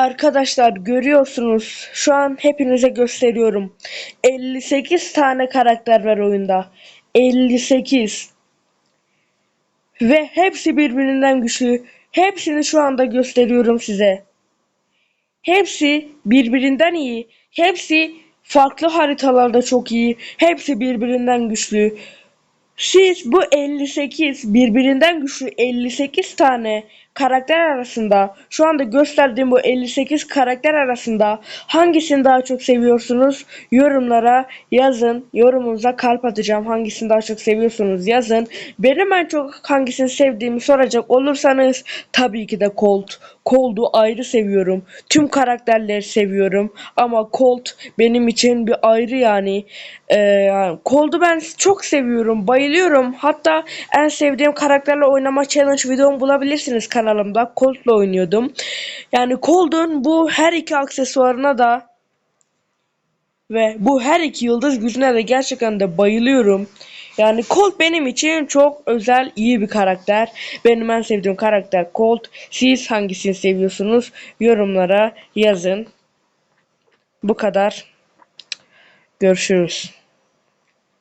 Arkadaşlar görüyorsunuz şu an hepinize gösteriyorum. 58 tane karakter var oyunda. 58. Ve hepsi birbirinden güçlü. Hepsini şu anda gösteriyorum size. Hepsi birbirinden iyi. Hepsi farklı haritalarda çok iyi. Hepsi birbirinden güçlü. Siz bu 58 birbirinden güçlü 58 tane karakter arasında şu anda gösterdiğim bu 58 karakter arasında hangisini daha çok seviyorsunuz? Yorumlara yazın. Yorumunuza kalp atacağım. Hangisini daha çok seviyorsunuz yazın. Benim en çok hangisini sevdiğimi soracak olursanız tabii ki de Colt. Colt'u ayrı seviyorum. Tüm karakterleri seviyorum. Ama Colt benim için bir ayrı yani. Ee, Colt'u ben çok seviyorum. Bayılıyorum. Hatta en sevdiğim karakterle oynama challenge videomu bulabilirsiniz kanalımda. Colt'la oynuyordum. Yani Colt'un bu her iki aksesuarına da ve bu her iki yıldız gücüne de gerçekten de bayılıyorum. Yani Colt benim için çok özel, iyi bir karakter. Benim en sevdiğim karakter Colt. Siz hangisini seviyorsunuz? Yorumlara yazın. Bu kadar. Görüşürüz.